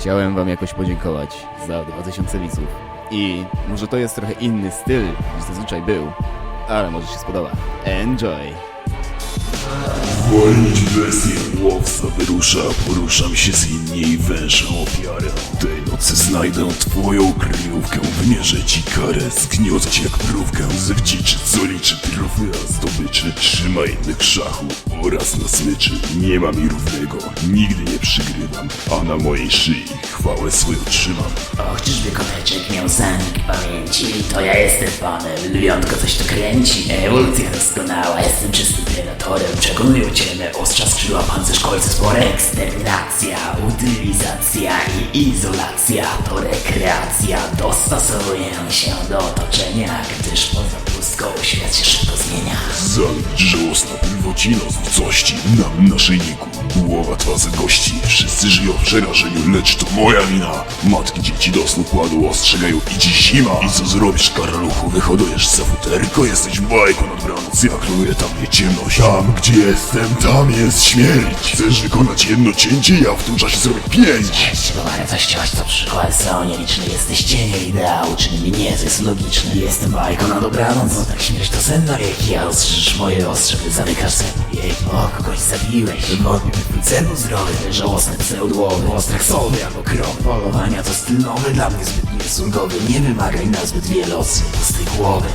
Chciałem wam jakoś podziękować za 2000 widzów. I może to jest trochę inny styl niż zazwyczaj był, ale może się spodoba. Enjoy! Wolnić bestię, łowca wyrusza, poruszam się z innej wężą ofiarę. Nocy znajdę twoją kryjówkę, wymierzę ci karę, zgniotę cię jak mrówkę, zewdziczy co liczy trofy, a zdobyczy. Trzyma innych szachu oraz na smyczy. Nie ma mi równego, nigdy nie przygrywam, a na mojej szyi chwałę swoją trzymam. Och, czyżby koteczek miał zanik pamięci? To ja jestem panem, lwiątko coś tu kręci. Ewolucja doskonała, jestem czystym predatorem. Przekonują cię me ostrza skrzydła, pancerz, spore. Eksterminacja, utylizacja i izolacja To rekreacja, dostosowuję się do otoczenia Gdyż poza pustką świat się szybko zmienia. Zanik żałosna pierwocina z nicości Na naszyjniku bułowa twa za gości. Wszyscy żyją w przerażeniu, lecz to moja wina. Matki dzieci do snu kładą, ostrzegają. Idzie zima. I co zrobisz karaluchu, wyhodujesz za futerko? Jesteś bajką nad branoc, ja króluję tam nie ciemność? Tam gdzie jestem, tam jest śmierć. Chcesz wykonać jedno cięcie, ja w tym czasie zrobię pięć. Cześć, wartość, co przykłady są nieliczne Jesteś cieniem ideału, czyny mi nie, to jest logiczne Jestem bajką na dobranoc, no tak śmierć to sen na wieki A moje ostrze, ty zamykasz sen wieki O, kogoś zabiłeś, wątpię był zdrowy Żałosne pseudłowy, ostrach solny albo krok Polowania to styl nowy, dla mnie zbyt niesunkowy Nie wymagaj na zbyt wiele osób pustej głowy